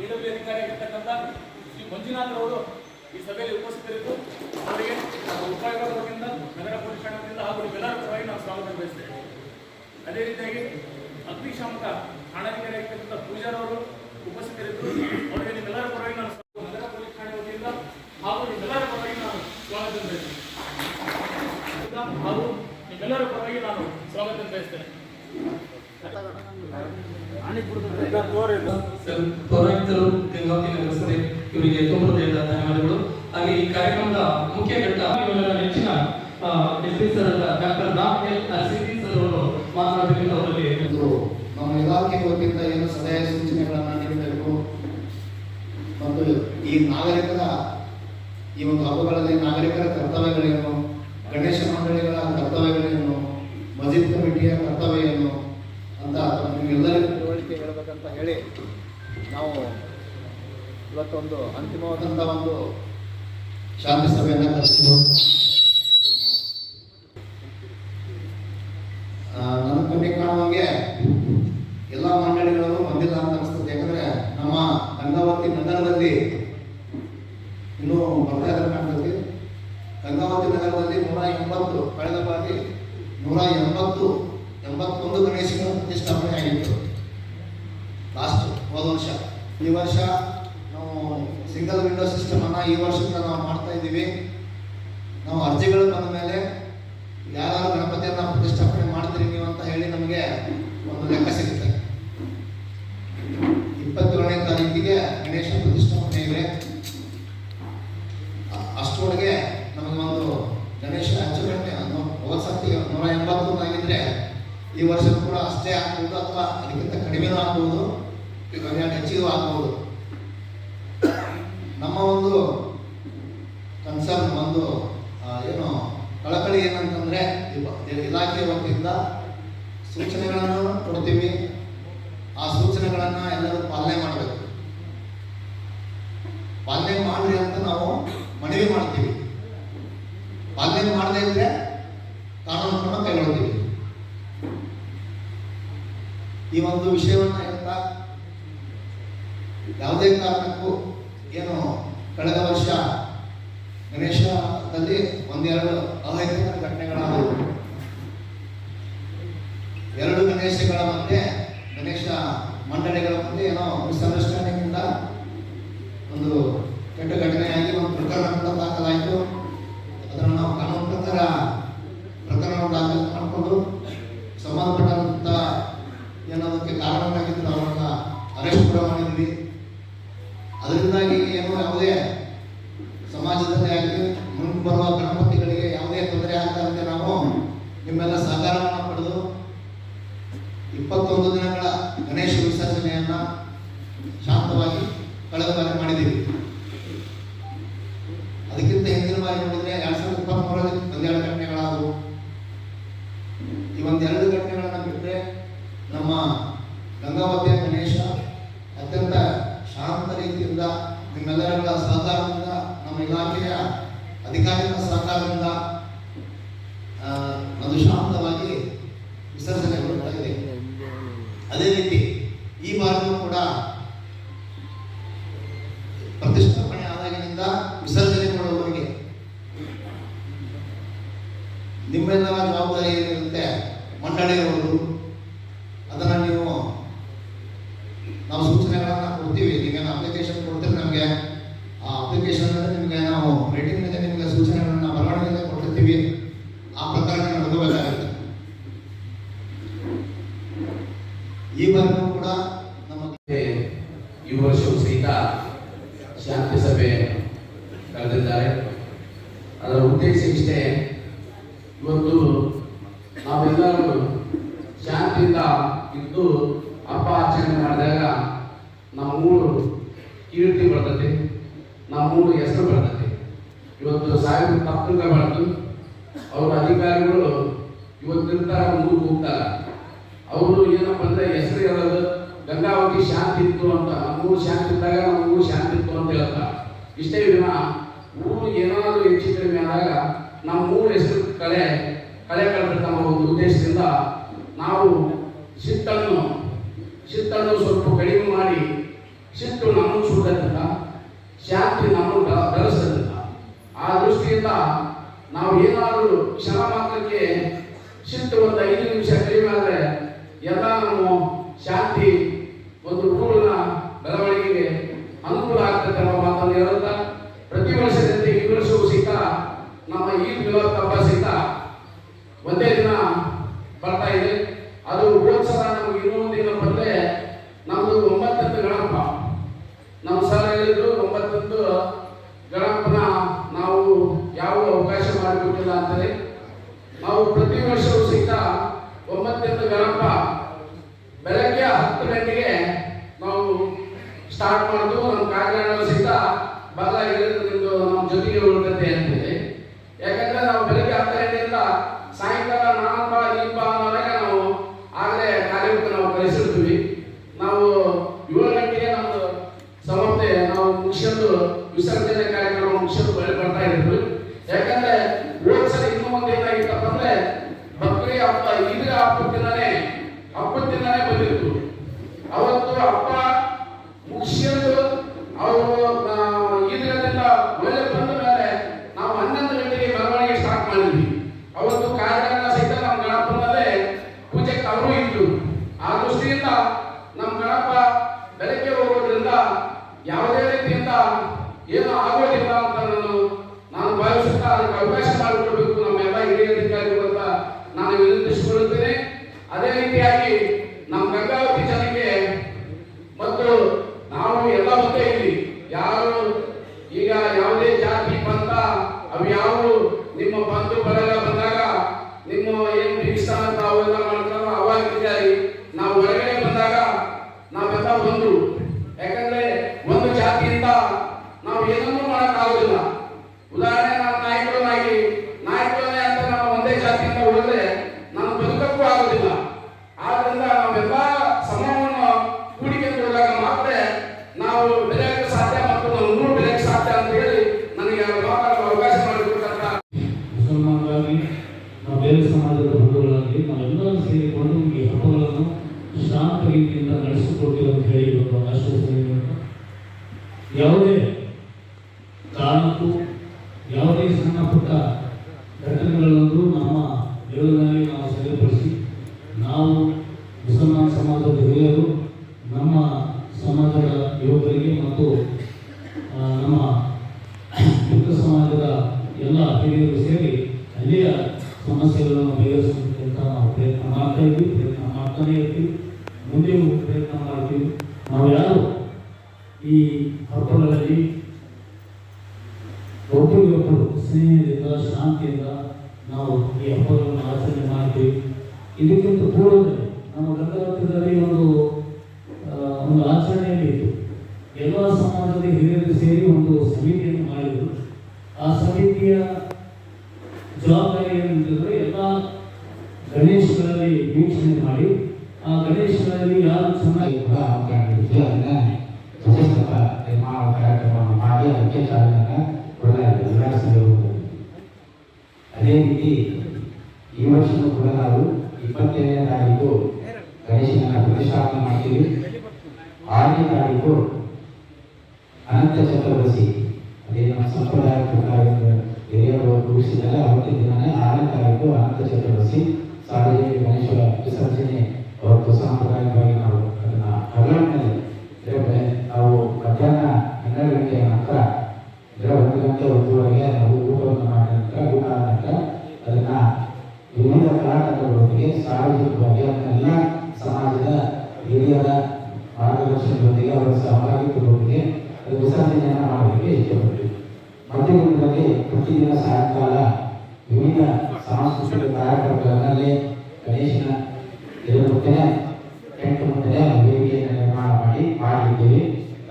ಎಡಬ್ಲ್ಯೂ ಅಧಿಕಾರಿ ಆಗಿರ್ತಕ್ಕಂಥ ಶ್ರೀ ಮಂಜುನಾಥ್ ಅವರು ಈ ಸಭೆಯಲ್ಲಿ ಉಪಸ್ಥಿತರಿದ್ದು, ಅವರಿಗೆ ನಮ್ಮ ಉಪಾಯುಕ್ತರ ವತಿಯಿಂದ ನಗರ ಪೊಲೀಸ್ ಠಾಣೆಯಿಂದ ಹಾಗೂ ಎಲ್ಲರ ಪರವಾಗಿ ನಾವು ಸ್ವಾಗತ ಬಯಸ್ತೇವೆ ಅದೇ ರೀತಿಯಾಗಿ ಅಗ್ನಿಶಾಮಕ ಠಾಣಾಧಿಕಾರಿ ಆಗಿರ್ತಕ್ಕಂಥ ಪೂಜಾರ್ ಅವರು ಉಪಸ್ಥಿತರಿದ್ದು, ಅವರಿಗೆ ನಿಮ್ಮೆಲ್ಲರ ಪರವಾಗಿ ನಾನು ನಗರ ಪೊಲೀಸ್ ಠಾಣೆ ವತಿಯಿಂದ ಹಾಗೂ ನಿಮ್ಮೆಲ್ಲರ ಪರವಾಗಿ ನಾನು ಸ್ವಾಗತ ಬಯಸ್ತೇನೆ ಹಾಗೂ ನಿಮ್ಮೆಲ್ಲರ ಪರವಾಗಿ ನಾನು ಸ್ವಾಗತ ಬಯಸ್ತೇನೆ ಸರ್, ಪೌರಾಯುಕ್ತರು ಗಂಗಾವತಿ ನಗರಸಭೆ ಇವರಿಗೆ ತುಂಬ ಧನ್ಯವಾದಗಳು ಹಾಗೆ ಈ ಕಾರ್ಯಕ್ರಮದ ಮುಖ್ಯ ಘಟ್ಟ ನೆಚ್ಚಿನ S P sir doctor Ram L CP sir ಅವರು ಮಾತನಾಡಬೇಕೆಂದು ಅವರಲ್ಲಿ ನಮ್ಮ ಇಲಾಖೆ ವತಿಯಿಂದ ಏನು ಸಲಹೆ ಸೂಚನೆಗಳನ್ನು ನೀಡಬೇಕು ಮತ್ತು ಈ ನಾಗರಿಕರ ಈ ಒಂದು ಹಬ್ಬಗಳಲ್ಲಿ ನಾಗರಿಕರ ಕರ್ತವ್ಯಗಳೇನು? ಗಣೇಶ ಮಂಡಳಿಗಳ ಕರ್ತವ್ಯಗಳೇನು ಮಜಿದ್ ಕಮಿಟಿಯ ಕರ್ತವ್ಯ ಏನು ಅಂತ ನಿಮ್ಗೆಲ್ಲರಿಗೂ ತಿಳುವಳಿಕೆ ಹೇಳಬೇಕಂತ ಹೇಳಿ ನಾವು ಇವತ್ತೊಂದು ಅಂತಿಮವಾದಂಥ ಒಂದು ಶಾಂತಿ ಸಭೆಯನ್ನು ಕರೆಸಿದ್ದು ನನ್ನ ಕಣ್ಣಿ ಕಾಣುವಂಗೆ ಎಲ್ಲ ಮಂಡಳಿಗಳು ಬಂದಿಲ್ಲ ಅಂತ ಅನಿಸ್ತದೆ ಯಾಕಂದ್ರೆ ನಮ್ಮ ಗಂಗಾವತಿ ನಗರದಲ್ಲಿ ಇನ್ನೂ ಬರ್ತಾ ಇದ್ದಾರೆ ಕಾಣ್ತದೆ ಗಂಗಾವತಿ ನಗರದಲ್ಲಿ ನೂರ ಎಂಬತ್ತು ಕಳೆದ ಬಾರಿ ನೂರ ಎಂಬತ್ತು ಎಂಬತ್ತೊಂದು ಗಣೇಶಗಳ ಪ್ರತಿಷ್ಠಾಪನೆ ಆಗಿತ್ತು ಲಾಸ್ಟ್ ಹೋದ ವರ್ಷ ಈ ವರ್ಷ ನಾವು ಸಿಂಗಲ್ ವಿಂಡೋ ಸಿಸ್ಟಮ್ ಅನ್ನ ಈ ವರ್ಷದಿಂದ ನಾವು ಮಾಡ್ತಾ ಇದ್ದೀವಿ. ನಾವು ಅರ್ಜಿಗಳು ಬಂದ ಮೇಲೆ ಯಾರು ಗಣಪತಿಯನ್ನ ಪ್ರತಿಷ್ಠಾಪನೆ ಮಾಡ್ತೀರಿ ನೀವು ಅಂತ ಹೇಳಿ ನಮಗೆ ಒಂದು ಲೆಕ್ಕ ಸಿಗುತ್ತೆ. ಇಪ್ಪತ್ತೇಳನೇ ತಾರೀಕಿಗೆ ಗಣೇಶ ಪ್ರತಿಷ್ಠಾಪನೆ ಇದೆ. ಅಷ್ಟರೊಳಗೆ ನಮಗೆ ಒಂದು ಗಣೇಶ ಅಚ್ಚುಕಟ್ಟೆ ಹೋದ ಸರ್ತಿ ನೂರ ಎಂಬತ್ತು ಆಗಿದ್ರೆ ಈ ವರ್ಷ ಕೂಡ ಅಷ್ಟೇ ಆಗ್ಬೋದು ಅಥವಾ ಅದಕ್ಕಿಂತ ಕಡಿಮೆನೂ ಆಗ್ಬೋದು. ಹೆಚ್ಚಿಗೂ ಆಗ್ಬೋದು. ನಮ್ಮ ಒಂದು ಕನ್ಸರ್ನ್ ಒಂದು ಏನು ಕಳಕಳಿ ಏನಂತಂದ್ರೆ ಇಲಾಖೆ ವತಿಯಿಂದ ಸೂಚನೆಗಳನ್ನು ಕೊಡ್ತೀವಿ. ಆ ಸೂಚನೆಗಳನ್ನ ಎಲ್ಲರೂ ಪಾಲನೆ ಮಾಡಬೇಕು. ಪಾಲನೆ ಮಾಡ್ರಿ ಅಂತ ನಾವು ಮನವಿ ಮಾಡ್ತೀವಿ. ಪಾಲನೆ ಮಾಡದೇ ಇದ್ರೆ ಕಾನೂನು ಕ್ರಮ ಕೈಗೊಳ್ತೀವಿ. ಈ ಒಂದು ವಿಷಯವನ್ನು ಹೇಳ್ತಾ, ಯಾವುದೇ ಕಾರಣಕ್ಕೂ ಏನು ಕಳೆದ ವರ್ಷ ಗಣೇಶದಲ್ಲಿ ಒಂದೆರಡು ಅಹಿತಕರ ಘಟನೆಗಳ ಎರಡು ಗಣೇಶಗಳ ಮಧ್ಯೆ ಗಣೇಶ ಮಂಡಳಿಗಳ ಮಧ್ಯೆ ಏನೋ ಮಿಸ್ಅಂಡರ್ಸ್ಟ್ಯಾಂಡಿಂಗ್ ಇಂದ ಒಂದು ಕೆಟ್ಟ ಘಟನೆಯಾಗಿ ಒಂದು ಪ್ರಕರಣ ಕೂಡ ದಾಖಲಾಯಿತು ಅದನ್ನು ನಾವು ಕಾನೂನು ಪ್ರಕಾರ ಪ್ರಕರಣ ದಾಖಲು ಮಾಡಿಕೊಂಡು ಸಂಬಂಧಪಟ್ಟಂತ ಏನದಕ್ಕೆ ಕಾರಣವಾಗಿದ್ದು ಅವರನ್ನ ಅರೆಸ್ಟ್ ಕೂಡ ಮಾಡಿದ್ವಿ ಅದರಿಂದಾಗಿ ಏನು ಯಾವುದೇ ಸಮಾಜದಲ್ಲಿ ಆಗಲಿ ಮುಂಬರುವ ಗಣಪತಿಗಳಿಗೆ ಯಾವುದೇ ತೊಂದರೆ ಆಗದಂತೆ ನಾವು ನಿಮ್ಮೆಲ್ಲ ಸಹಕಾರವನ್ನು ಪಡೆದು ಇಪ್ಪತ್ತೊಂದು ದಿನಗಳ ಗಣೇಶ ವಿಸರ್ಜನೆಯನ್ನ ಶಾಂತವಾಗಿ ಕಳೆದ ಬಾರಿ ಮಾಡಿದ್ದೀವಿ ಅದಕ್ಕಿಂತ ಹಿಂದಿನ ಬಾರಿ ನೋಡಿದ್ರೆ ಎರಡ್ ಸಾವಿರದ ಇಪ್ಪತ್ಮೂರರಲ್ಲಿ ಒಂದೆರಡು ಘಟನೆಗಳಾದವು ಈ ಒಂದೆರಡು ಘಟನೆಗಳನ್ನ ಬಿಟ್ಟರೆ ನಮ್ಮ ಗಂಗಾವತಿಯ ಗಣೇಶ ಅತ್ಯಂತ ಶಾಂತ ರೀತಿಯಿಂದ ನಿಮ್ಮೆಲ್ಲರ ಸಹಕಾರದಿಂದ ನಮ್ಮ ಇಲಾಖೆಯ ಅಧಿಕಾರಿಗಳ ಸಹಕಾರದಿಂದ ಆ, ಅದು ಶಾಂತವಾಗಿ ವಿಸರ್ಜನೆಗೊಳ್ತಾ ಇದೆ ಅದೇ ರೀತಿ ಈ ಬಾರಿಯೂ ಕೂಡ ಪ್ರತಿಷ್ಠಾಪನೆ ಆದಾಗಿನಿಂದ ವಿಸರ್ಜನೆಗೊಳ್ಳುವವರೆಗೆ ನಿಮ್ಮೆಲ್ಲರ ಜವಾಬ್ದಾರಿ ಏನಿರುತ್ತೆ? ಮಂಡಳಿಯವರು ನಂತರ ಊರು ಹೋಗ್ತಾರೆ. ಅವರು ಏನಪ್ಪ ಅಂದ್ರೆ ಹೆಸರು ಹೇಳೋದು, ಗಂಗಾವತಿ ಶಾಂತಿ ಇತ್ತು ಅಂತ ನಮ್ಮ ಊರು ಶಾಂತಿ ಇದ್ದಾಗ ನಮ್ಮ ಶಾಂತಿ ಇತ್ತು ಅಂತ ಹೇಳ್ತಾರೆ. ಇಷ್ಟೇ ವಿನ, ಊರು ಏನಾದರೂ ಹೆಚ್ಚು ಕಡಿಮೆ ಆದಾಗ ನಮ್ಮ ಊರ ಹೆಸರು ಕಳೆ ಕಳೆ ಕಳೆದಿರ್ತಾವ ಒಂದು ಉದ್ದೇಶದಿಂದ ನಾವು ಸಿಟ್ಟನ್ನು ಸಿಟ್ಟನ್ನು ಸ್ವಲ್ಪ ಕಡಿಮೆ ಮಾಡಿ ಶಿಸ್ತು ನಮ್ಮನ್ನು ಸುಡೋದಿಲ್ಲ ಶಾಂತಿ ನಮ್ಮನ್ನು ಬೆಳೆಸೋದಿಲ್ಲ ಆ ದೃಷ್ಟಿಯಿಂದ ನಾವು ಏನಾದರೂ ಕ್ಷಣ ಮಾತ್ರಕ್ಕೆ ಶಿಸ್ತು ಒಂದು ಐದು ನಿಮಿಷ ಕಡಿಮೆ ಆದರೆ ಎಲ್ಲ ನಾವು ಶಾಂತಿ ಒಂದು ಪೂರ್ಣ ಬೆಳವಣಿಗೆಗೆ ಅನುಕೂಲ ಆಗ್ತದೆ ಅನ್ನೋ ಮಾತನ್ನು ಹೇಳುತ್ತಾ, ಪ್ರತಿ ವರ್ಷದಂತೆ ಈ ವರ್ಷವೂ ಸಹಿತ ನಮ್ಮ ಈ ವಿರೋಧ ಹಬ್ಬ ಸಹಿತ ಒಂದೇ ದಿನ ಬರ್ತಾ ಇದೆ. ಅದು ಉತ್ಸವ ಸಲ ನಮ್ಗೆ ಇನ್ನೊಂದು ದಿನ ಬಂದರೆ ನಮ್ಮದು ಒಂಬತ್ತಂತು ಗಣಪ. ನಮ್ಮ ಸಲ ಹೇಳಿದ್ರು, ಒಂಬತ್ತಂದು ಗಣಪನ ನಾವು ಯಾವ ಅವಕಾಶ ಮಾಡಿಕೊಟ್ಟಿಲ್ಲ ಅಂತಲೇ ನಾವು ಪ್ರತಿ ವರ್ಷವೂ ಸಹಿತ ಒಂಬತ್ತೆಂಟು ಗಣಪ ಬೆಳಗ್ಗೆ ಹತ್ತು ಗಂಟೆಗೆ ನಾವು ಸ್ಟಾರ್ಟ್ ಮಾಡಿದ್ವು ನಮ್ಮ ಕಾರ್ಯಾಲಯ ಸಹಿತ ಬದಲಾಗಿರೋದು ನಿಮ್ಮದು ನಮ್ಮ ಜೊತೆಗೆ ಉಳಿದಂತೆ ಅಂತ. ಅವತ್ತು ಅಪ್ಪ ಮುಗಿಸಿ ಅಂತ ಏನನ್ನೂ ಮಾಡೋಕ್ಕಾಗೋದಿಲ್ಲ. ಉದಾಹರಣೆ 那么 you ಸಾಂಸ್ಕೃತಿಕ ಕಾರ್ಯಕ್ರಮಗಳಲ್ಲಿ ಗಣೇಶನ ಇದರ ಮುಂದೆನೇ ಮುಂದೆ ಮುಂದೆನೇ ವೇದಿಕೆಯನ್ನು ನಿರ್ಮಾಣ ಮಾಡಿ ಮಾಡಿದ್ದೀವಿ.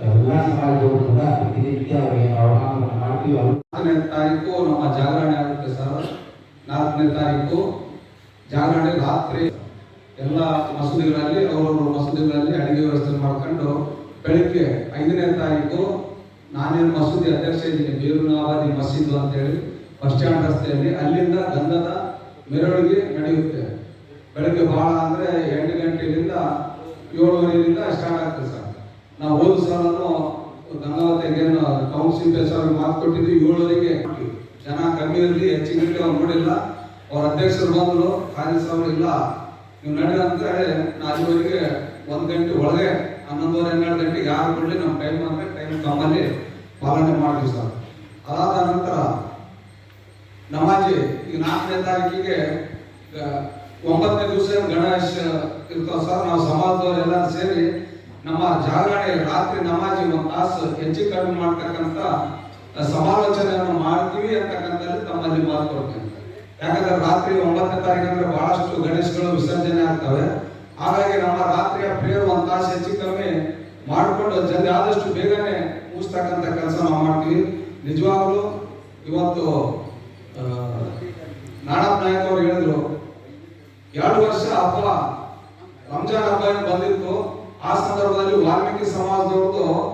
ಎಲ್ಲ ಸಮಾಜದವರು ಕೂಡ ಪ್ರತಿನಿತ್ಯ ಅವರಿಗೆ ಆಹ್ವಾನವನ್ನು ಮಾಡ್ತೀವಿ. ಹತ್ತನೇ ತಾರೀಕು ನಮ್ಮ ಜಾಗರಣೆ ಆಗುತ್ತೆ ಸರ್. ನಾಲ್ಕನೇ ತಾರೀಕು ಜಾಗರಣೆ ರಾತ್ರಿ ಎಲ್ಲ ಮಸೂದಿಗಳಲ್ಲಿ, ಅವರವರ ಮಸೂದಿಗಳಲ್ಲಿ ಅಡಿಗೆ ವ್ಯವಸ್ಥೆ ಮಾಡ್ಕೊಂಡು ಬೆಳಿಗ್ಗೆ ಐದನೇ ತಾರೀಕು ನಾನೇನು ಮಸೂದಿ ಅಧ್ಯಕ್ಷ ಇದ್ದೀನಿ ಬೇರುನಾವಾದಿ ಮಸೀದು ಅಂತೇಳಿ. ಬಸ್ ರಸ್ತೆಯಲ್ಲಿ ಅಲ್ಲಿಂದ ಗಂಧದ ಮೆರವಣಿಗೆ ನಡೆಯುತ್ತೆ. ಬೆಳಗ್ಗೆ ಭಾಳ ಅಂದರೆ ಎಂಟು ಗಂಟೆಯಿಂದ ಏಳುವರೆಯಿಂದ ಸ್ಟಾರ್ಟ್ ಆಗ್ತದೆ ಸರ್ ನಾವು ಹೋದ ಸಾಲನು ಗಂಗಾವತಿಗೇನು ಕೌನ್ಸಿಲ್ ಸರ್ ಮಾತು ಕೊಟ್ಟಿದ್ದು ಏಳುವರೆಗೆ ಜನ ಕಮ್ಮಿ ಇರಲಿ ಹೆಚ್ಚಿನ ಅವ್ರು ನೋಡಿಲ್ಲ. ಅವ್ರ ಅಧ್ಯಕ್ಷರು ಬಂದರು ಕಾರ್ಯಸಭೆ ಇಲ್ಲ. ನೀವು ನಡೆದಂತೆ ಅಂತ ನಾಲ್ಕುವರೆಗೆ ಒಂದು ಗಂಟೆ ಒಳಗೆ, ಹನ್ನೊಂದುವರೆ, ಹನ್ನೆರಡು ಗಂಟೆಗೆ ಯಾರು ಕೊಡಲಿ ನಮ್ಮ ಟೈಮ್ ಅಂದರೆ ಟೈಮ್ ಕಮ್ಮಲ್ಲಿ ಪಾಲನೆ ಮಾಡಿದ್ವಿ ಸರ್ ಅದಾದ ನಂತರ ನಮಾಜಿ ಈಗ ನಾಲ್ಕನೇ ತಾರೀಕಿಗೆ ಒಂಬತ್ತನೇ ದಿವಸ ಗಣೇಶ ಇರ್ತಾವ ಸರ್, ನಾವು ಸಮಾಜದವರೆಲ್ಲ ಸೇರಿ ನಮ್ಮ ಜಾಗರಣೆ ರಾತ್ರಿ ನಮಾಜಿ ಒಂದು ತಾಸು ಹೆಚ್ಚು ಕಡಿಮೆ ಮಾಡ್ತಕ್ಕಂಥ ಸಮಾಲೋಚನೆಯನ್ನು ಮಾಡ್ತೀವಿ ಅಂತಕ್ಕಂಥದ್ದು ತಮ್ಮಲ್ಲಿ ಮಾತು ಕೊಡ್ತೇನೆ. ಯಾಕಂದ್ರೆ ರಾತ್ರಿ ಒಂಬತ್ತನೇ ತಾರೀಕು ಅಂದ್ರೆ ಬಹಳಷ್ಟು ಗಣೇಶಗಳು ವಿಸರ್ಜನೆ ಆಗ್ತವೆ. ಹಾಗಾಗಿ ನಮ್ಮ ರಾತ್ರಿಯ ಪ್ರೇಯರ್ ಒಂದು ತಾಸು ಹೆಚ್ಚು ಕಮ್ಮಿ ಮಾಡಿಕೊಂಡು ಜಲ್ದಿ ಆದಷ್ಟು ಬೇಗನೆ ಮುಗಿಸ್ತಕ್ಕಂಥ ಕೆಲಸ ನಾವು ಮಾಡ್ತೀವಿ. ನಿಜವಾಗ್ಲೂ ಇವತ್ತು ನಾಣಪ್ಪ ನಾಯಕ್ ಅವರು ಹೇಳಿದ್ರು, ಎರಡು ವರ್ಷ ಹಬ್ಬ, ರಂಜಾನ್ ಹಬ್ಬ ಏನು ಬಂದಿತ್ತು, ಆ ಸಂದರ್ಭದಲ್ಲಿ ವಾಲ್ಮೀಕಿ ಸಮಾಜದವ್ರದ್ದು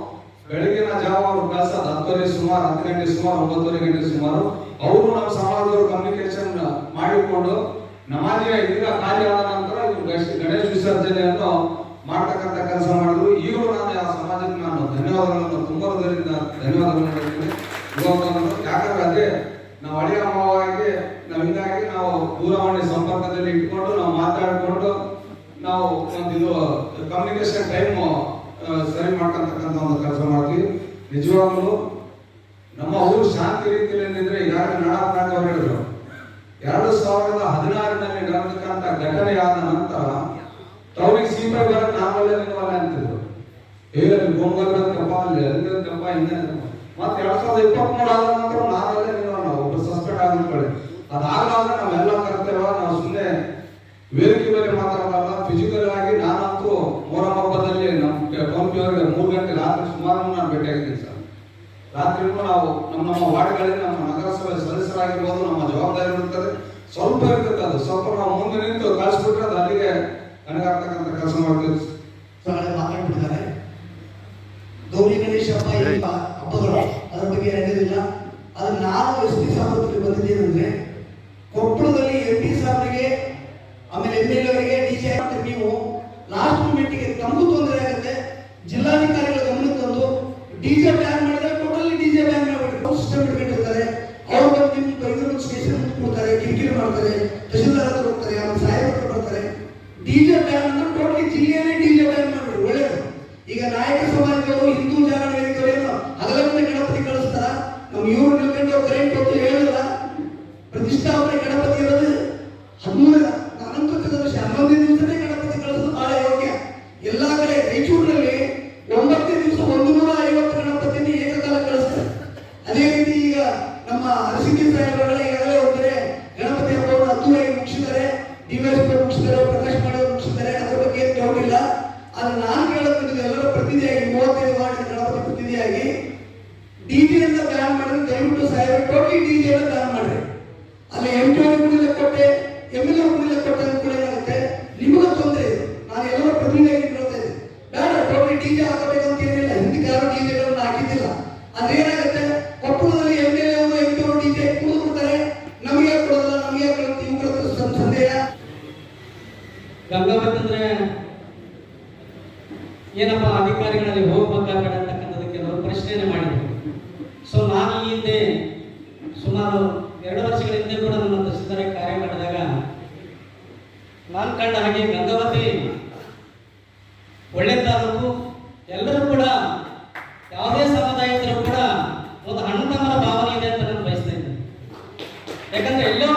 ಬೆಳಗಿನ ಜಾವ ಅವ್ರು ಕಳ್ಸೋದು, ಹತ್ತುವರೆ ಸುಮಾರು ಹತ್ತು ಗಂಟೆ ಸುಮಾರು, ಒಂಬತ್ತುವರೆ ಗಂಟೆ ಸುಮಾರು. ಅವರು ನಮ್ಮ ಸಮಾಜದವರು ಕಮ್ಯುನಿಕೇಶನ್ ಮಾಡಿಕೊಂಡು ನಮಾಜಿಯ ಈಗ ಖಾಲಿ ಆದ ನಂತರ ಇವ್ರು ಗಣೇಶ- ವಿಸರ್ಜನೆಯನ್ನು ಮಾಡ್ತಕ್ಕಂಥ ಕೆಲಸ ಮಾಡಿದ್ರು. ಈಗಲೂ ನಾನು ಆ ಸಮಾಜಕ್ಕೆ ನಾನು ಧನ್ಯವಾದಗಳನ್ನು ತುಂಬ ಹೃದಯದಿಂದ ಧನ್ಯವಾದಗಳನ್ನು ಯಾಕಂದ್ರೆ ಅದೇ ನಾವು ಹಳೆಯ ಮಾವಾಗಿ ನಾವು ನಾವು ದೂರವಾಣಿ ಸಂಪರ್ಕದಲ್ಲಿ ಇಟ್ಕೊಂಡು ನಾವು ಮಾತಾಡಿಕೊಂಡು ನಾವು ಒಂದು ಇದು ಕಮ್ಯುನಿಕೇಶನ್ ಟೈಮ್ ಸರಿ ಮಾಡ್ಕೊಂತಕ್ಕಂಥ ಒಂದು ಕೆಲಸ ಮಾಡ್ತೀವಿ. ನಿಜವಾಗ್ಲೂ ನಮ್ಮ ಊರು ಶಾಂತಿ ರೀತಿಯಲ್ಲಿ ಇದ್ರೆ ಯಾರು ಅವರು ಹೇಳಿದ್ರು ಎರಡು ಸಾವಿರದ ಹದಿನಾರರಲ್ಲಿ ನಡೆದಕ್ಕಂಥ ಆದ ನಂತರ ಅವ್ರಿಗೆ ಸೀಮೆ ಬರಕ್ ನಾವಲ್ಲೇ ಅಂತಿದ್ರು. ಹೇಗೆ ಗೋಂಗಲ್ ಬಂತಪ್ಪ ಅಲ್ಲಿ ಮತ್ತೆ ಎರಡ್ ಸಾವಿರದ ಇಪ್ಪತ್ತ್ ಮೂರು ಆದ ನಂತರ ನಾವಲ್ಲೇ ಒಬ್ಬರು ಅಂದ್ಕೊಳ್ಳಿ ಅದಾಗಲಾದ್ರೆ ನಾವೆಲ್ಲ ಕರ್ತೇವ, ನಾವು ಸುಮ್ಮನೆ ವೇದಿಕೆ ಮೇಲೆ ಮಾತಾಡಲ್ಲ ಫಿಸಿಕಲ್ ಆಗಿ ನಾನಂತೂ ಮೊಹರಂ ಹಬ್ಬದಲ್ಲಿ ನಮ್ಮ ಪಂಪಿ ಅವರಿಗೆ ಮೂರು ಗಂಟೆ, ರಾತ್ರಿ ಸುಮಾರು ನಾನು ಭೇಟಿಯಾಗಿದ್ದೀನಿ ಸರ್. ರಾತ್ರಿಯೂ ನಾವು ನಮ್ಮ ನಮ್ಮ ವಾರ್ಡ್ಗಳಲ್ಲಿ ನಮ್ಮ ನಗರಸಭೆ ಸದಸ್ಯರಾಗಿರ್ಬೋದು, ನಮ್ಮ ಜವಾಬ್ದಾರಿ ಇರುತ್ತದೆ. ಸ್ವಲ್ಪ ಇರ್ತದೆ ಅದು. ಸ್ವಲ್ಪ ನಾವು ಮುಂದೆ ನಿಂತು ಕಳಿಸ್ಬಿಟ್ರೆ ಅದು ಅಲ್ಲಿಗೆ ನನಗಾಗ್ತಕ್ಕಂಥ ಕೆಲಸ ಮಾಡ್ತೀವಿ. ಮಾತಾಡ್ಬಿಟ್ಟಿದ್ದಾರೆ. ಗೌರಿ ಗಣೇಶ ಹಬ್ಬಗಳು, ಅದ್ರ ಬಗ್ಗೆ ನಡೆಯೋದಿಲ್ಲ ಆದ್ರೆ ನಾನು ಎಸ್ ಪಿ ಸಾಹೇಬ್ ಬಂದಿದ್ದೇನೆಂದ್ರೆ ಕೊಪ್ಪಳದಲ್ಲಿ ಎಂ ಆಮೇಲೆ ಎಂ ಎಲ್ ಅವರಿಗೆ ಡಿ ಸಿ ನೀವು. ಲಾಸ್ಟ್ ಮೂಮೆಂಟ್ಗೆ ತಮಗೂ ತೊಂದರೆ ಆಗುತ್ತೆ. ಜಿಲ್ಲಾಧಿಕಾರಿಗಳ ಗಮನಕ್ಕೆ ತಂದು ಡಿಜೆ ಪ್ರತಿನಿಧಿಯಾಗಿ ಡಿಜೆ ಅಂತ ಪ್ಲಾನ್ ಮಾಡಿದ್ರೆ ದಯವಿಟ್ಟು ಸಾಹೇಬ್ ಟೋಟಲಿ ಡಿಜೆ ಅಂತ ಪ್ಲಾನ್ ಮಾಡ್ರಿ. ಅಲ್ಲಿ ಎಂ ಪಿ ಕುಡಿಲೆ ಕೊಟ್ಟೆ ಎಂ ಎಲ್ ಎ ಕುಡಿಲೆ ಕೊಟ್ಟೆ ಕೂಡ ಏನಾಗುತ್ತೆ ನಿಮಗೂ ತೊಂದರೆ ಇದೆ. ನಾನು ಎಲ್ಲರೂ ಪ್ರತಿನಿಧಿಯಾಗಿ ಭಾವನೆ ಇದೆ ಅಂತ ನಾನು ಬಯಸ್ತಾ ಇದ್ದೇನೆ. ಯಾಕಂದ್ರೆ ಎಲ್ಲೋ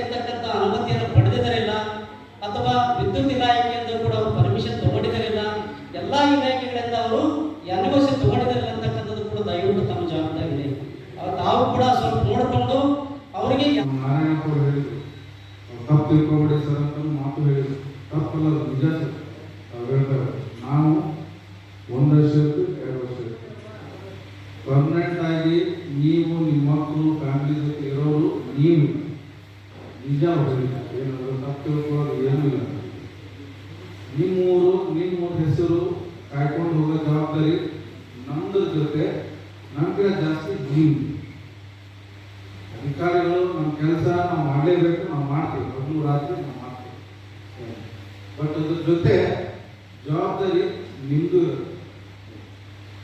ಇರ್ತಕ್ಕಂಥ ಅದ್ರ ಜೊತೆ ಜವಾಬ್ದಾರಿ ನಿಮ್ಮದು.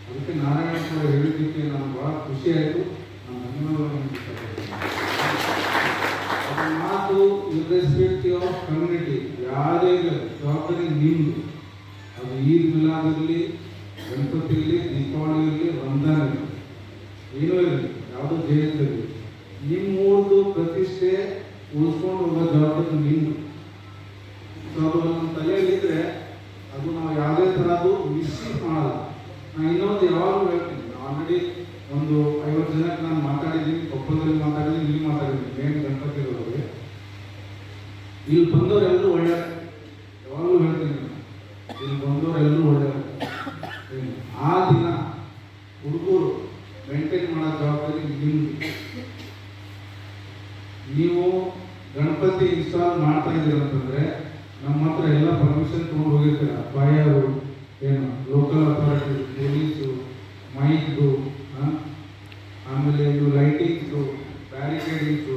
ಅದಕ್ಕೆ ನಾರಾಯಣ ಅವರು ಹೇಳಿದ್ದಕ್ಕೆ ನಾನು ಭಾಳ ಖುಷಿ ಆಯಿತು ನಾನು ಧನ್ಯವಾದಗಳನ್ನು ಇಷ್ಟಪಡ್ತೀನಿ. ಅದು ಮಾತು ಇರ್ರೆಸ್ಪೆಕ್ಟಿವ್ ಆಫ್ ಕಮ್ಯುನಿಟಿ ಯಾವುದೇ ಇರಲಿ ಜವಾಬ್ದಾರಿ ನಿಮ್ದು ಅದು ಈದ್ ಮಿಲಾದ್ ಇರಲಿ ಗಣಪತಿ ಇರಲಿ ದೀಪಾವಳಿ ಇರಲಿ ರಂಜಾನ್ ಇರಲಿ ಏನೋ ಇರಲಿ ಯಾವುದೋ ಜಯಂತಿ ಇರಲಿ ನಿಮ್ಮ ಊರ್ದು ಪ್ರತಿಷ್ಠೆ ಉಳಿಸ್ಕೊಂಡು ಹೋಗೋ ಜವಾಬ್ದಾರಿ ನಿಮ್ದು ಸೊ ಅದು ನಮ್ಮ ತಲೆಯಲ್ಲಿದ್ರೆ ಅದು ನಾವು ಯಾವುದೇ ಥರದ್ದು ಮಿಸ್ಯೂಸ್ ಮಾಡಲ್ಲ ನಾನು ಇನ್ನೊಂದು ಯಾವಾಗಲೂ ಹೇಳ್ತೀನಿ ಆಲ್ರೆಡಿ ಒಂದು ಐವತ್ತು ಜನಕ್ಕೆ ನಾನು ಮಾತಾಡಿದ್ದೀನಿ ಕೊಪ್ಪಳದಲ್ಲಿ ಮಾತಾಡಿದ್ದೀನಿ ಇಲ್ಲಿ ಮಾತಾಡಿದ್ದೀನಿ ಮೇನ್ ಗಣಪತಿ ಇರೋರಿಗೆ ಇಲ್ಲಿ ಬಂದವರೆಲ್ಲರೂ ಒಳ್ಳೆಯ ಯಾವಾಗಲೂ ಹೇಳ್ತೀನಿ ನಾನು. ಇಲ್ಲಿ ಬಂದವರೆಲ್ಲರೂ ಒಳ್ಳೆಯ ಆ ದಿನ ಹುಡುಗರು ಮೇಂಟೈನ್ ಮಾಡೋ ಜವಾಬ್ದಾರಿ ನಿಮ್ದು ನೀವು ಗಣಪತಿ ಇನ್ಸ್ಟಾಲ್ ಮಾಡ್ತಾ ಇದ್ದೀರ ಅಂತಂದ್ರೆ ನಮ್ಮ ಹತ್ರ ಎಲ್ಲ ಪರ್ಮಿಷನ್ ತಗೊಂಡು ಹೋಗಿರ್ತೀರ ಫೈರು ಏನು ಲೋಕಲ್ ಅಥಾರಿಟಿ ಪೊಲೀಸು ಮೈಕ್ದು ಆಮೇಲೆ ಇದು ಲೈಟಿಂಗ್ಸು ಬ್ಯಾರಿಕೇಡಿಂಗ್ಸು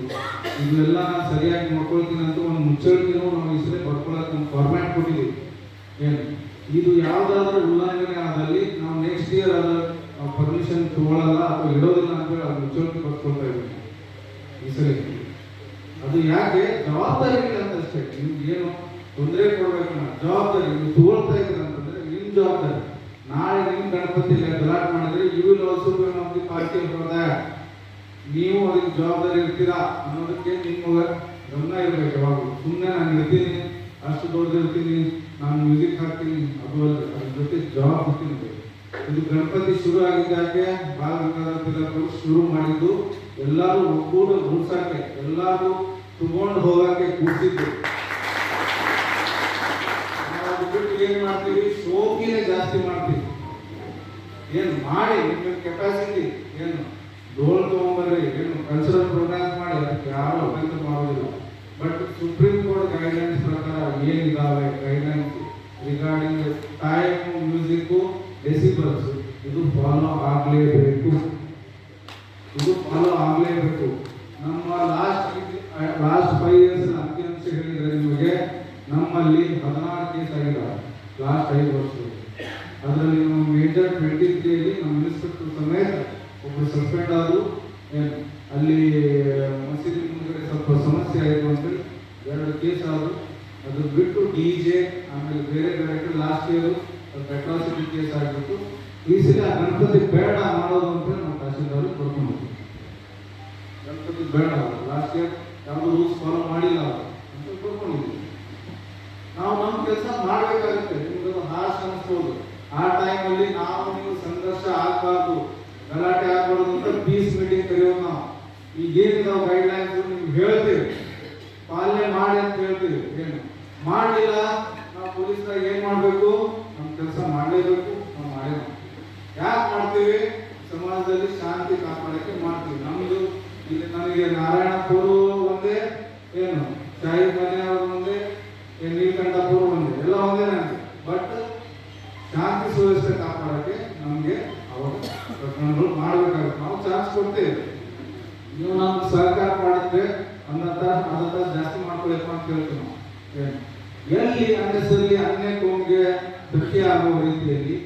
ಇವೆಲ್ಲ ನಾನು ಸರಿಯಾಗಿ ನೋಡ್ಕೊಳ್ತೀನಿ ಅಂತ ಒಂದು ಮುಚ್ಚಳಿಕೆನೂ ನಾವು ಈ ಸರಿ ಬರ್ಕೊಳಕ್ಕೆ ಒಂದು ಫಾರ್ಮ್ಯಾಟ್ ಕೊಟ್ಟಿದ್ದೀವಿ ಏನು ಇದು ಯಾವುದಾದ್ರೂ ಉಲ್ಲಂಘನೆ ಆದಲ್ಲಿ ನಾವು ನೆಕ್ಸ್ಟ್ ಇಯರ್ ಅದರ ಪರ್ಮಿಷನ್ ತಗೊಳ್ಳಲ್ಲ ಅಥವಾ ಇಡೋದಿಲ್ಲ ಅಂತೇಳಿ ಅದು ಮುಚ್ಚಳಿಕೆ ಬರ್ಕೊಳ್ತಾ ಇದ್ದೀವಿ ಈ ಸರಿ ಅದು ಯಾಕೆ ಜವಾಬ್ದಾರಿ ಇಲ್ಲ ಅಂತ ಅಷ್ಟೇ ನಿಮ್ಗೆ ಏನು ತೊಂದರೆ ಕೊಡ್ಬೇಕು ಅನ್ನೋ ಜವಾಬ್ದಾರಿ ನೀವು ತಗೊಳ್ತಾ ಇದ್ದೀರ ಅಂತಂದ್ರೆ ನಿಮ್ ಜವಾಬ್ದಾರಿ ನಾಳೆ ನಿಮ್ ಗಣಪತಿ ಗಲಾಟ್ ಮಾಡಿದ್ರೆ you will also be of the party ನೀವು ಅದಕ್ಕೆ ಜವಾಬ್ದಾರಿ ಇರ್ತೀರಾ ಅನ್ನೋದಕ್ಕೆ ನಿಮ್ಮ ಗಮನ ಇರಬೇಕು ಯಾವಾಗಲೂ. ಸುಮ್ಮನೆ ನಾನು ಇರ್ತೀನಿ, ಅಷ್ಟು ದೊಡ್ಡದಿರ್ತೀನಿ ನಾನು ಮ್ಯೂಸಿಕ್ ಹಾಕ್ತೀನಿ, ಅದು ಅಲ್ಲ ಅದ್ರ ಜೊತೆ ಜವಾಬ್ದಾರಿ ಇದು ಗಣಪತಿ ಶುರು ಆಗಿದ್ದಾಗೆ ಬಾಲ ಶುರು ಮಾಡಿದ್ದು ಎಲ್ಲರೂ ಒಗ್ಗೂಡ ರೂಡ್ಸಕ್ಕೆ ಎಲ್ಲರೂ ತಗೊಂಡು ಹೋಗಕ್ಕೆ ಕೂತಿದ್ದು. ನಾವು ಅದು ಬಿಟ್ಟು ಏನ್ ಮಾಡ್ತೀವಿ ಶೋಕಿನೇ ಜಾಸ್ತಿ ಮಾಡ್ತೀವಿ ಏನು ಮಾಡಿ ನಿಮ್ಮ ಕೆಪಾಸಿಟಿ ಏನು ಡೋಲ್ ತೊಗೊಂಬರ್ರಿ, ಏನು ಕಲ್ಚರಲ್ ಪ್ರೋಗ್ರಾಮ್ ಮಾಡಿ, ಅದಕ್ಕೆ ಯಾರು ಅಭ್ಯಂತರ ಮಾಡೋದಿಲ್ಲ. ಬಟ್ ಸುಪ್ರೀಂ ಕೋರ್ಟ್ ಗೈಡ್ಲೈನ್ಸ್ ಪ್ರಕಾರ ಏನಿದ್ದಾವೆ guidelines regarding time music decibels ಇದು ಫಾಲೋ ಆಗಲೇಬೇಕು. ಇದು ಫಾಲೋ ಆಗಲೇಬೇಕು. ನಮ್ಮ ಲಾಸ್ಟ್ ಲಾಸ್ಟ್ ಫೈವ್ ಇಯರ್ಸ್ ಅಂಕಿಅಂಶ ಹೇಳಿದ್ರೆ ನಿಮಗೆ ನಮ್ಮಲ್ಲಿ ಹದಿನಾರು ಕೇಸ್ ಆಗಿದ್ದಾವೆ ಲಾಸ್ಟ್ ಐದು ವರ್ಷದಲ್ಲಿ ಅದರಲ್ಲಿ ನಮ್ಮ ಮೇಜರ್ ಟ್ವೆಂಟಿ ನಮ್ಮ ಇನ್ಸ್ಪೆಕ್ಟರ್ ಸಮೇತ ಒಬ್ಬರು ಸಸ್ಪೆಂಡ್ ಆದರು ಅಲ್ಲಿ ಮಸೀದಿ ಮುಂದೆ ಸ್ವಲ್ಪ ಸಮಸ್ಯೆ ಆಯಿತು ಅಂತೇಳಿ ಎರಡು ಕೇಸ್ ಆದರು. ಅದು ಬಿಟ್ಟು ಡಿ ಜೆ ಆಮೇಲೆ ಬೇರೆ ಬೇರೆ ಲಾಸ್ಟ್ ಇಯರು ಅಟ್ರಾಸಿಟಿ ಕೇಸ್ ಆಗಿಬಿಟ್ಟು ಈ ಸಲ ಗಣಪತಿ ಬೇಡ ಮಾಡೋದು ಅಂತ ನಾವು ತಹಸೀಲ್ದಾರ್ ಕೊಡ್ಕೊಂಡು ಗಣಪತಿ ಬೇಡ ಲಾಸ್ಟ್ ಇಯರ್ ಯಾವುದು ರೂಲ್ಸ್ ಫಾಲೋ ಮಾಡಿಲ್ಲ ಅಂತ ಕೊಡ್ಕೊಂಡಿದ್ದೀವಿ ನಾವು ನಮ್ಮ ಕೆಲಸ ಮಾಡಬೇಕಾಗುತ್ತೆ. ನಿಮ್ಗೆ ಹಾರ್ಶ್ ಅನಿಸ್ಬೋದು ಆ ಟೈಮಲ್ಲಿ ನಾವು ನೀವು ಸಂಘರ್ಷ ಆಗಬಾರ್ದು. ಗಲಾಟೆ ಆಗ್ಬಾರ್ದು ಅಂತ ಪೀಸ್ ಮೀಟಿಂಗ್ ಕರೆಯೋದು ನಾವು. ಈಗೇನು ನಾವು ಗೈಡ್ಲೈನ್ಸ್ ನಿಮ್ಗೆ ಹೇಳ್ತೀವಿ. ಪಾಲನೆ ಮಾಡಿ ಅಂತ ಹೇಳ್ತೀವಿ. ಏನು? ಮಾಡಲಿಲ್ಲ, ನಾವು ಪೊಲೀಸ್ನಾಗ ಏನ್ ಮಾಡಬೇಕು? ನಮ್ಮ ಕೆಲಸ ಮಾಡಲೇಬೇಕು. ನಾವು ಮಾಡೇ ಯಾಕೆ ಮಾಡ್ತೀವಿ? ಸಮಾಜದಲ್ಲಿ ಶಾಂತಿ ಕಾಪಾಡಕ್ಕೆ ಮಾಡ್ತೀವಿ. ನಮ್ದು ಇಲ್ಲಿ ನನಗೆ ನಾರಾಯಣಪುರ ಒಂದೇ. ಏನು? ಶಾಹಿ ಮನೆ ಅವರು ಪೂರ್ವ ಒಂದೇ ಎಲ್ಲ ಒಂದೇ ಬಟ್ ಶಾಂತಿ ಸುವ್ಯವಸ್ಥೆ ಕಾಪಾಡೋಕ್ಕೆ ನಮಗೆ ಅವಾಗ ಮಾಡ್ಬೇಕಾಗುತ್ತೆ. ನಾವು ಚಾನ್ಸ್ ಕೊಡ್ತೇವೆ. ನೀವು ನಮ್ಗೆ ಸಹಕಾರ ಮಾಡಿದ್ರೆ ಅನ್ನತ್ತ ಅದತ್ತ ಜಾಸ್ತಿ ಮಾಡ್ಕೊಳ್ಬೇಕು ಅಂತ ಹೇಳ್ತೀವಿ ನಾವು? ಎಲ್ಲಿ ಅನ್ನೆಸರಿ ಅನ್ನೇ ಕೋಮ್ಗೆ ಧಕ್ಕೆ ಆಗುವ ರೀತಿಯಲ್ಲಿ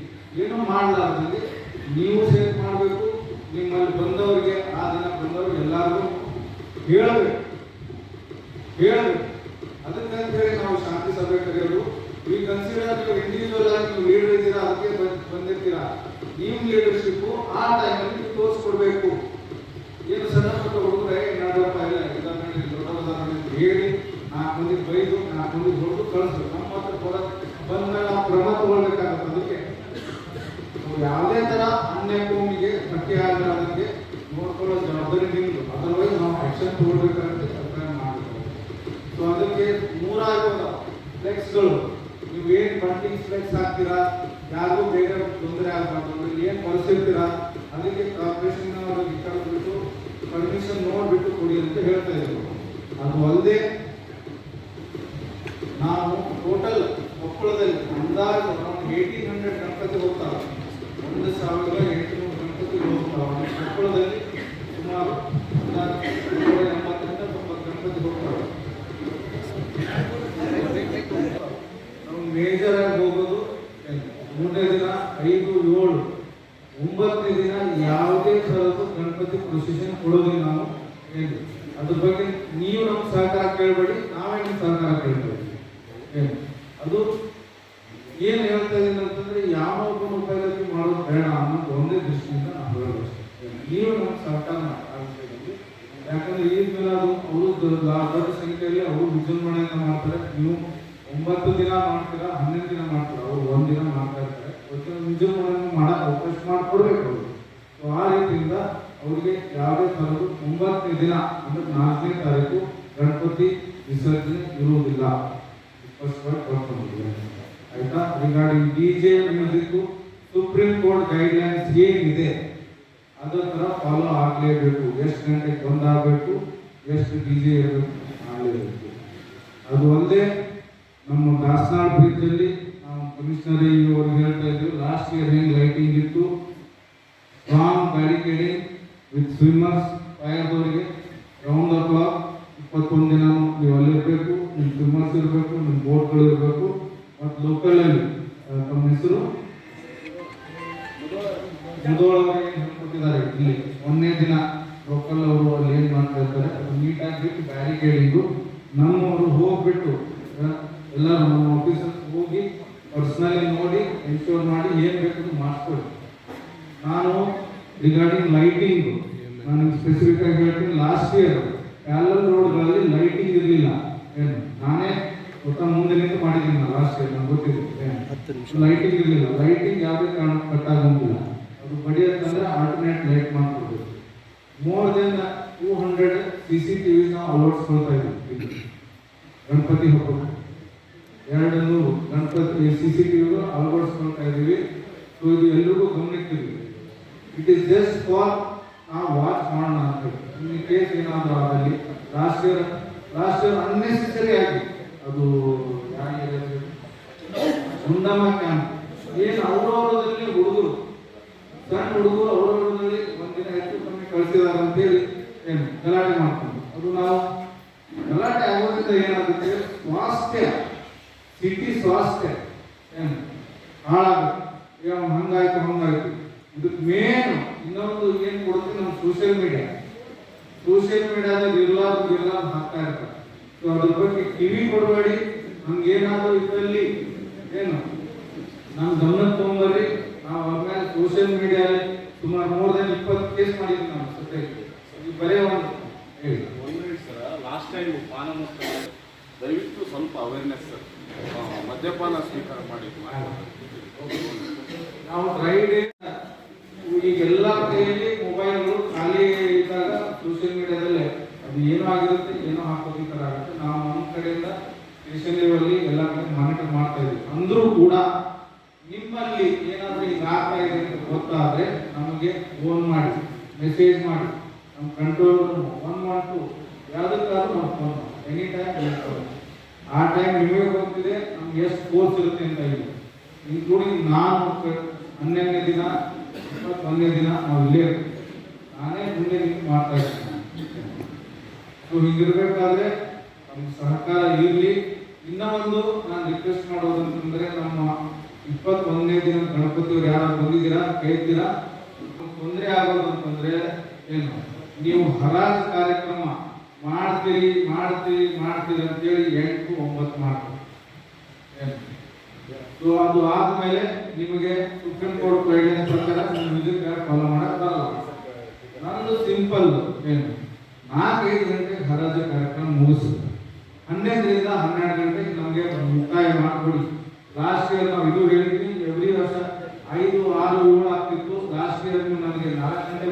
ಏನು ಮಾಡಲಾರ್ದಲ್ಲಿ ನೀವು ಸೇರ್ ಮಾಡಬೇಕು, ನಿಮ್ಮಲ್ಲಿ ಬಂದವರಿಗೆ, ಆ ದಿನ ಬಂದವ್ರಿಗೆ ಎಲ್ಲರಿಗೂ ಹೇಳಬೇಕು. ಹೇಳಬೇಕು ಅದಕ್ಕೆ ಅಂತ ಹೇಳಿ ನಾವು ಶಾಂತಿ ಸಭೆ ಕರೆಯೋದು ವಿ ಕನ್ಸಿಡರ್ ನೀವು ಇಂಡಿವಿಜುವಲ್ ಆಗಿ ನೀವು ಲೀಡರ್ ಇದ್ದೀರಾ, ಅದಕ್ಕೆ ಬಂದ್- ಬಂದಿರ್ತೀರಾ. ನೀವು ಲೀಡರ್ಶಿಪ್ ಆ ಟೈಮಲ್ಲಿ ನೀವು ತೋರಿಸ್ಕೊಡ್ಬೇಕು. ಏನು ಸಣ್ಣ ಪುಟ್ಟ ಹುಡುಗರೇ ನಡಪ್ಪ ಇಲ್ಲ ಇಲ್ಲ ದೊಡ್ಡ ಅಂತ ಹೇಳಿ, ನಾಲ್ಕು ಮಂದಿ ಬೈದು, ನಾಲ್ಕು ಮಂದಿ ಹೊಡೆದು ಕಳಿಸ್ಬೇಕು. ನಮ್ಮ ಹತ್ರ ಬಂದಾಗ ನಾವು ಕ್ರಮ ತಗೊಳ್ಬೇಕಾಗುತ್ತೆ ಅದಕ್ಕೆ ನಾವು ಯಾವುದೇ ತರ ಅನ್ಯ ಕೋಮಿಗೆ ಧಕ್ಕೆ ಆಗಲಾರದಂಗೆ ನೋಡ್ಕೊಳ್ಳೋ ಜವಾಬ್ದಾರಿ ನಿಮ್ದು ಅದರ್ವೈಸ್ ನಾವು ಆಕ್ಷನ್ ತಗೊಳ್ಬೇಕಾಗುತ್ತೆ ಅಭಿಪ್ರಾಯ ಮಾಡಬೇಕು ಸೊ ಅದಕ್ಕೆ ನೂರಾರು ಫ್ಲೆಕ್ಸ್ಗಳು ನೀವು ಏನ್ ಆಗ್ತೀರಾ ಯಾರಿಗೂ ಬೇಗ ತೊಂದರೆ ಆಗಬಾರ್ದು. ಏನ್ ಬಳಸಿರ್ತೀರಾ ಅದಕ್ಕೆ ಕಾರ್ಪೊರೇಷನ್ ಪರ್ಮಿಷನ್ ನೋಡ್ಬಿಟ್ಟು ಕೊಡಿ ಅಂತ ಹೇಳ್ತಾ ಇದ್ರು. ಅದು ಅಲ್ಲದೆ ನಾವು ಟೋಟಲ್ ಕೊಪ್ಪಳದಲ್ಲಿ ಅಂದಾಜು ಅರೌಂಡ್ ಏಯ್ಟೀನ್ ಹಂಡ್ರೆಡ್ ಗಣಪತಿ ಹೋಗ್ತಾರೆ ಒಂದು ಸಾವಿರದ ಎಂಟುನೂರು ಗಣಪತಿಗಳು ಹೋಗ್ತಾವೆ ಕೊಪ್ಪಳದಲ್ಲಿ ಸುಮಾರು ನೂರ ಎಂಬತ್ತರಿಂದ ತೊಂಬತ್ತು ಗಣಪತಿ ಹೋಗ್ತಾವೆ ನಾವು ಮೇಜರ್ ಆಗಿ ಹೋಗೋದು ಮೂರನೇ ದಿನ ಐದು ಏಳು ಒಂಬತ್ತನೇ ದಿನ ಯಾವುದೇ ಥರದ ಗಣಪತಿ ಪ್ರೊಸೆಷನ್ ಕೊಡೋದಿಲ್ಲ ನಾವು ಏನು ಅದ್ರ ಬಗ್ಗೆ ನೀವು ನಮ್ಮ ಸಹಕಾರ ಕೇಳಬೇಡಿ ನಾವೇ ನಿಮ್ಮ ಸಹಕಾರ ಕೇಳಬೇಡಿ ಏನು ಅದು ಏನು ಹೇಳ್ತಾ ಇದ್ದೀನಿ ಅಂತಂದ್ರೆ ಯಾವ ಒಬ್ಬನ ಉಪಯೋಗಕ್ಕೆ ಮಾಡೋದು ಬೇಡ ಅನ್ನೋದು ಒಂದೇ ದೃಷ್ಟಿಯಿಂದ ನಾವು ಹೇಳೋದು ಅಷ್ಟೇ. ನೀವು ನಮ್ಮ ಸಹಕಾರ ಆಗ್ತಿದ್ದೀವಿ ಯಾಕಂದ್ರೆ ಈ ಮೇಲೆ ಅದು ಅವರು ಅವರು ವಿಜೃಂಭಣೆಯಿಂದ ಮಾಡ್ತಾರೆ. ನೀವು ಒಂಬತ್ತು ದಿನ ಮಾಡ್ತೀರಾ ಹನ್ನೊಂದು ದಿನ ಮಾಡ್ತೀರಾ? ಅವರು ದಿನ ಮಾಡ್ತಾ ಇರ್ತಾರೆ. ವಿಜೃಂಭಣೆಯನ್ನು ಮಾಡಕ್ಕೆ ಅವಕಾಶ ಮಾಡಿಕೊಡ್ಬೇಕು ಅವರು. ಸೊ ಆ ರೀತಿಯಿಂದ ಅವರಿಗೆ ಯಾವುದೇ ಥರದ್ದು ಒಂಬತ್ತನೇ ದಿನ, ಅಂದರೆ ನಾಲ್ಕನೇ ತಾರೀಕು ಗಣಪತಿ ವಿಸರ್ಜನೆ ಇರುವುದಿಲ್ಲ. ಆಯ್ತಾ? Regarding D J music Supreme Court guidelines ಏನಿದೆ, ಅದರ ಥರ ಫಾಲೋ ಆಗಲೇಬೇಕು. ಎಷ್ಟು ಗಂಟೆಗೆ ಬಂದಾಗಬೇಕು, ಎಷ್ಟು ಡಿ ಜೆ ಇರಬೇಕು. ಅದು ಅಲ್ಲದೆ ನಮ್ಮ ದಾಸನಾಳ್ ಬ್ರಿಡ್ಜಲ್ಲಿ ನಾವು ಕಮಿಷನರ್ ಇವರು ಹೇಳ್ತಾ ಇದ್ರು ಲಾಸ್ಟ್ ಇಯರ್ ಹೆಂಗೆ ಲೈಟಿಂಗ್ ಇತ್ತು? ಸ್ಟ್ರಾಂಗ್ ಬ್ಯಾರಿಕೇಡಿಂಗ್ ವಿತ್ ಸ್ವಿಮ್ಮರ್ಸ್ ಫೈರ್ದವರಿಗೆ ರೌಂಡ್ ದ ಕ್ಲಾಕ್ ಇಪ್ಪತ್ತೊಂದು ದಿನ ನೀವು ಅಲ್ಲಿರಬೇಕು, ನಿಮ್ಮ ಸ್ವಿಮ್ಮರ್ಸ್ ಇರಬೇಕು, ನಿಮ್ಮ ಬೋಟ್ಗಳು ಇರಬೇಕು. ಮತ್ತು ಲೋಕಲಲ್ಲಿ ತಮ್ಮ ಹೆಸರು? ಮುದೋಳವರಿಗೆ ಹೇಳ್ಕೊಟ್ಟಿದ್ದಾರೆ ಇಲ್ಲಿ? ಒಂದನೇ ದಿನ. ಲೋಕಲ್ ಅವರು ಅಲ್ಲಿ ಏನು ಮಾಡ್ತಾ ಇರ್ತಾರೆ ನೀಟಾಗಿ ಬಿಟ್ಟು ಬ್ಯಾರಿಕೇಡಿಂಗು ನಮ್ಮವರು ಹೋಗ್ಬಿಟ್ಟು ಎಲ್ಲರೂ ನಮ್ಮ ಆಫೀಸರ್ ಹೋಗಿ ಪರ್ಸ್ನಲಿ ನೋಡಿ ಎನ್ಶೋರ್ ಮಾಡಿ ಏನು ಬೇಕು ಮಾಡಿಸ್ಕೊಳ್ಳಿ ನಾನು ರಿಗಾರ್ಡಿಂಗ್ ಲೈಟಿಂಗ್ ನಾನು ಸ್ಪೆಸಿಫಿಕ್ ಆಗಿ ಹೇಳ್ತೀನಿ ಲಾಸ್ಟ್ ಇಯರ್ ರೋಡ್ ರೋಡ್ಗಳಲ್ಲಿ ಲೈಟಿಂಗ್ ಇರಲಿಲ್ಲ. ಏನು? ನಾನೇ ಗೊತ್ತ ಮುಂದೆ ನಿಂತು ಮಾಡಿದ್ದೀನಿ ನಾನು ಲಾಸ್ಟ್ ಇಯರ್ ನಂಗೆ ಗೊತ್ತಿದೆ. ಲೈಟಿಂಗ್ ಇರಲಿಲ್ಲ. ಲೈಟಿಂಗ್ ಯಾವುದೇ ಕಾರಣಕ್ಕೆ ಕಟ್ಟಾಗಂಗಿಲ್ಲ ಅದು ಬಡಿಯಂತಂದ್ರೆ ಆಲ್ಟರ್ನೇಟ್ ಲೈಟ್ ಮಾಡ್ಕೊಡ್ಬೇಕು more than two hundred C C T ವಿನ ಅಳವಡಿಸ್ಕೊಳ್ತಾ ಇದ್ದೀವಿ. ಗಣಪತಿ ಹಬ್ಬಕ್ಕೆ. ಎರಡು ನೂರು Ganapati C C T V ಅಳವಡಿಸ್ಕೊಳ್ತಾ ಇದ್ದೀವಿ. ಸೊ ಇದು ಎಲ್ರಿಗೂ ಗಮನಿಸ್ತೀವಿ ಇಟ್ ಈಸ್ ಜಸ್ಟ್ ಫಾರ್ ನಾವು ವಾಚ್ ಮಾಡೋಣ ಅಂತ ಹೇಳಿ. ಇನ್ ಕೇಸ್ ಏನಾದರೂ ಆಗಲಿ last year last year unnecessary ಆಗಿ, ಅದು ಯಾರಿಗೆ ಗುಂಡಮ್ಮ ಕ್ಯಾಂಪ್ ಏನು ಅವರವರದಲ್ಲಿ ಹುಡುಗರು? ಸಣ್ಣ ಹುಡುಗರು ಅವರವರದಲ್ಲಿ ಒಂದಿನ ಹೆಚ್ಚು ಕಮ್ಮಿ ಕಳಿಸಿದಾರೆ ಅಂತೇಳಿ ಏನು ಗಲಾಟೆ ಮಾಡ್ತೀವಿ. ಅದು ನಾವು ಗಲಾಟೆ ಆಗೋದ್ರಿಂದ ಏನಾಗುತ್ತೆ? ಸ್ವಾಸ್ಥ್ಯ ಸಿಟಿ ಸ್ವಾಸ್ಥ್ಯ ಏನು ಹಾಳಾಗುತ್ತೆ ಹಂಗಾಯ್ತು ಹಂಗಾಯ್ತು. ಇದಕ್ಕೆ ಮೇನ್ ಇನ್ನೊಂದು ಏನು ಕೊಡ್ತೀವಿ ನಮ್ಮ ಸೋಷಿಯಲ್ ಮೀಡಿಯಾ ಸೋಷಿಯಲ್ ಮೀಡಿಯಾದಲ್ಲಿ ಇರ್ಲಾರ್ದು ಇರ್ಲಾರ್ದು ಹಾಕ್ತಾ ಇರ್ತಾರೆ. ಸೊ ಅದ್ರ ಬಗ್ಗೆ ಕಿವಿ ಕೊಡಬೇಡಿ. ಹಂಗೇನಾದರೂ ಇದರಲ್ಲಿ ಏನು? ನಮ್ಮ ಗಮನ ತೊಗೊಂಬರ್ರಿ. ನಾವು ಆಮೇಲೆ ಸೋಷಿಯಲ್ ಮೀಡಿಯಾದಲ್ಲಿ ಸುಮಾರು ಮೋರ್ ದನ್ ಇಪ್ಪತ್ತು ಕೇಸ್ ಮಾಡಿದ್ವಿ ನಾವು ಸೊಸೈಟಿ ಈಗ ಬರೇ ಒಂದು ಹೇಳಿ. ಒಂದು ಸರ್. ಲಾಸ್ಟ್ ಟೈಮ್ ಪಾನ ಮುಕ್ತ ದಯವಿಟ್ಟು ಸ್ವಲ್ಪ ಅವೇರ್ನೆಸ್ ಮದ್ಯಪಾನ ಸ್ವೀಕಾರ ಮಾಡಿ ನಾವು ಈಗ ಎಲ್ಲ ಕೈಯಲ್ಲಿ ಮೊಬೈಲ್ಗಳು ಖಾಲಿ ಇದ್ದಾಗ ಸೋಷಿಯಲ್ ಮೀಡಿಯಾದಲ್ಲೇ ಅದು ಏನೋ ಆಗಿರುತ್ತೆ ಏನೋ ಹಾಕೋದು ಈ ಥರ ಆಗುತ್ತೆ ನಾವು ನಮ್ಮ ಕಡೆಯಿಂದ ಸ್ಟೇಷನ್ ಲೆವೆಲ್ಲಿ ಎಲ್ಲ ಕಡೆ ಮಾನಿಟರ್ ಮಾಡ್ತಾ ಇದ್ದೀವಿ ಅಂದರೂ ಕೂಡ ನಿಮ್ಮಲ್ಲಿ ಏನಾದರೂ ಈಗ ಆಗ್ತಾ ಇದೆ ಅಂತ ಗೊತ್ತಾದ್ರೆ ನಮಗೆ ಫೋನ್ ಮಾಡಿ ಮೆಸೇಜ್ ಮಾಡಿ ನಮ್ಮ ಕಂಟ್ರೋಲ್ ಒನ್ ಒನ್ ಟು ಯಾವುದಕ್ಕಾದ್ರೂ ನಾವು ಫೋನ್ ಎನಿ ಟೈಮ್ ಆ ಟೈಮ್ ನಿಮಗೆ ಗೊತ್ತಿದೆ ನಮ್ಗೆ ಎಷ್ಟು ಕೋರ್ಸ್ ಇರುತ್ತೆ ಅಂತ ಇಲ್ಲಿ ಇನ್ಕ್ಲೂಡಿಂಗ್ ನಾನು ಕ- ಹನ್ನೆರಡನೇ ದಿನ ಇಪ್ಪತ್ತೊಂದನೇ ದಿನ ನಾವು ಇಲ್ಲೇ ನಾನೇ ಮುಂದೆ ಮಾಡ್ತಾ ಇದ್ದೀನಿ ಸೊ ಹಿಂಗಿರ್ಬೇಕಾದ್ರೆ ನಮ್ಮ ಸಹಕಾರ ಇರಲಿ. ಇನ್ನ ಒಂದು ನಾನು ರಿಕ್ವೆಸ್ಟ್ ಮಾಡೋದು ಅಂತಂದ್ರೆ ನಮ್ಮ ಇಪ್ಪತ್ತೊಂದನೇ ದಿನ ಗಣಪತಿಯವ್ರು ಯಾರು ಬಂದಿದ್ದೀರಾ? ಕೇಳ್ತೀರಾ? ತೊಂದರೆ ಆಗೋದು ಅಂತಂದ್ರೆ ಏನು? ನೀವು ಹರಾಜು ಕಾರ್ಯಕ್ರಮ ಮಾಡ್ತೀರಿ ಮಾಡ್ತೀರಿ ಮಾಡ್ತೀರಿ ಅಂತೇಳಿ ಎಂಟು ಒಂಬತ್ತು ಮಾಡ್ತೀರಿ ಏನು? ಅದು ಆದ್ಮೇಲೆ ನಿಮಗೆ ಸುಪ್ರೀಂ ಕೋರ್ಟ್ ಗೈಡ್ಲೈನ್ ಪ್ರಕಾರ ನೀವು ಇದಕ್ಕೆ ಫಾಲೋ ಮಾಡಕ್ ಬರಲ್ಲ. ನಂದು ಸಿಂಪಲ್ ಏನು? ನಾಲ್ಕೈದು ಗಂಟೆಗೆ ಹರಾಜು ಕಾರ್ಯಕ್ರಮ ಮುಗಿಸು ಹನ್ನೆರಡರಿಂದ ಹನ್ನೆರಡು ಗಂಟೆಗೆ ನಮಗೆ ಮುಕ್ತಾಯ ಮಾಡಿಕೊಡಿ. ಲಾಸ್ಟ್ ನಾವು ಇದು ಹೇಳಿದ್ವಿ ಎವ್ರಿ ವರ್ಷ ಐದು, ಆರು ಏಳು ಆಗ್ತಿತ್ತು ಲಾಸ್ಟ್ ಇಯರ್ ನನಗೆ ನಾಲ್ಕು ಗಂಟೆ